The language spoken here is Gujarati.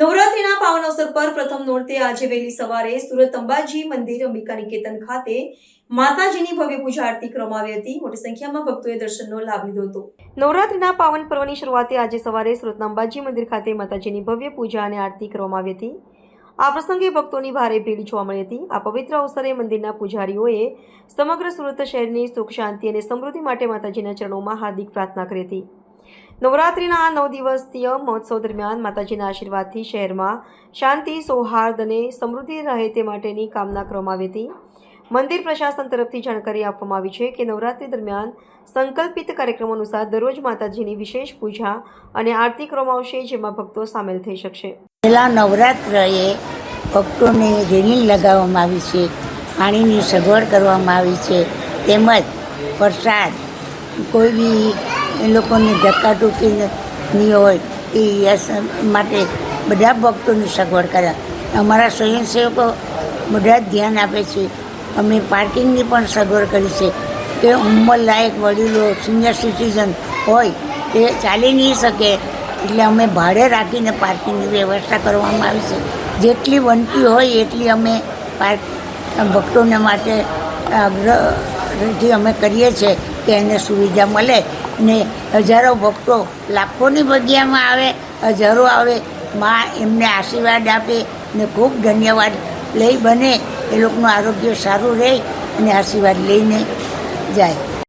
નવરાત્રીના પાવન અવસર પર પ્રથમ નોરતે આજે વહેલી સવારે સુરત અંબાજી મંદિર અંબિકા નિકેતન ખાતે માતાજીની ભવ્ય પૂજા આરતી કરવામાં આવી હતી. મોટી સંખ્યામાં ભક્તોએ દર્શનનો લાભ લીધો હતો. નવરાત્રીના પાવન પર્વની શરૂઆતે આજે સવારે સુરતના અંબાજી મંદિર ખાતે માતાજીની ભવ્ય પૂજા અને આરતી કરવામાં આવી હતી. આ પ્રસંગે ભક્તોની ભારે ભીડ જોવા મળી હતી. આ પવિત્ર અવસરે મંદિરના પૂજારીઓએ સમગ્ર સુરત શહેરની સુખ, શાંતિ અને સમૃદ્ધિ માટે માતાજીના ચરણોમાં હાર્દિક પ્રાર્થના કરી હતી. નવરાત્રિના આ નવ દિવસીય મહોત્સવ દરમિયાન માતાજીના આશીર્વાદથી શહેરમાં શાંતિ, સૌહાર્દ અને સમૃદ્ધિ રહે તે માટેની કામના કરવામાં આવી હતી. મંદિર પ્રશાસન તરફથી જાણકારી આપવામાં આવી છે કે નવરાત્રિ દરમિયાન સંકલ્પિત કાર્યક્રમો અનુસાર દરરોજ માતાજીની વિશેષ પૂજા અને આરતી કરવામાં આવશે, જેમાં ભક્તો સામેલ થઈ શકશે. પહેલા નવરાત્રએ ભક્તોને રેલિંગ લગાવવામાં આવી છે, પાણીની સગવડ કરવામાં આવી છે, તેમજ પ્રસાદ, કોઈ બી એ લોકોને ધક્કાટુકી નહીં હોય, એ યસ માટે બધા ભક્તોની સગવડ કર્યા. અમારા સ્વયંસેવકો બધા જ ધ્યાન આપે છે. અમે પાર્કિંગની પણ સગવડ કરી છે. કે ઉંમરલાયક વડીલો સિનિયર સિટીઝન હોય તે ચાલી નહીં શકે. એટલે અમે ભાડે રાખીને પાર્કિંગની વ્યવસ્થા કરવામાં આવી છે. જેટલી બનતી હોય એટલી અમે પાર્ક, ભક્તોને માટે આગ્રહથી અમે કરીએ છીએ કે એને સુવિધા મળે. ને હજારો ભક્તો લાખોની જગ્યામાં આવે, હજારો આવે, માં એમને આશીર્વાદ આપે ને ખૂબ ધન્યવાદ. લઈ બને, એ લોકોનું આરોગ્ય સારું રહે અને આશીર્વાદ લઈને જાય.